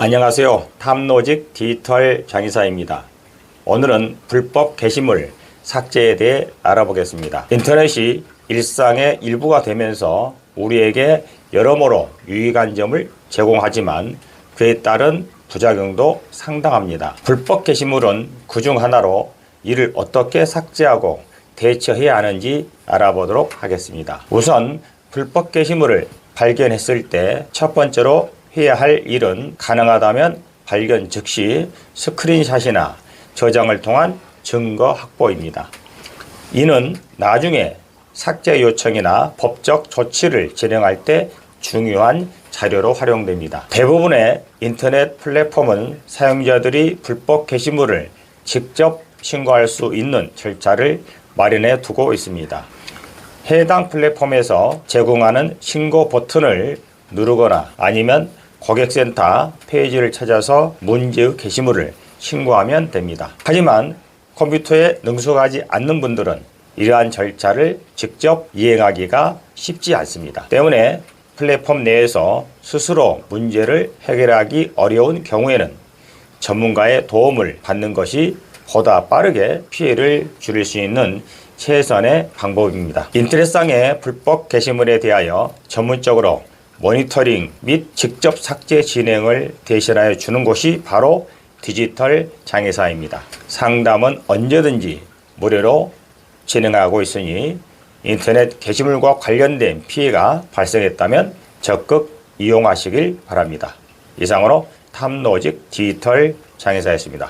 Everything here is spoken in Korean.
안녕하세요. 탐로직 디지털 장의사입니다. 오늘은 불법 게시물 삭제에 대해 알아보겠습니다. 인터넷이 일상의 일부가 되면서 우리에게 여러모로 유익한 점을 제공하지만 그에 따른 부작용도 상당합니다. 불법 게시물은 그중 하나로 이를 어떻게 삭제하고 대처해야 하는지 알아보도록 하겠습니다. 우선 불법 게시물을 발견했을 때 첫 번째로 해야 할 일은 가능하다면 발견 즉시 스크린샷이나 저장을 통한 증거 확보입니다. 이는 나중에 삭제 요청이나 법적 조치를 진행할 때 중요한 자료로 활용됩니다. 대부분의 인터넷 플랫폼은 사용자들이 불법 게시물을 직접 신고할 수 있는 절차를 마련해 두고 있습니다. 해당 플랫폼에서 제공하는 신고 버튼을 누르거나 아니면 고객센터 페이지를 찾아서 문제의 게시물을 신고하면 됩니다. 하지만 컴퓨터에 능숙하지 않는 분들은 이러한 절차를 직접 이행하기가 쉽지 않습니다. 때문에 플랫폼 내에서 스스로 문제를 해결하기 어려운 경우에는 전문가의 도움을 받는 것이 보다 빠르게 피해를 줄일 수 있는 최선의 방법입니다. 인터넷상의 불법 게시물에 대하여 전문적으로 모니터링 및 직접 삭제 진행을 대신하여 주는 곳이 바로 디지털 장애사입니다. 상담은 언제든지 무료로 진행하고 있으니 인터넷 게시물과 관련된 피해가 발생했다면 적극 이용하시길 바랍니다. 이상으로 탐로직 디지털 장애사였습니다.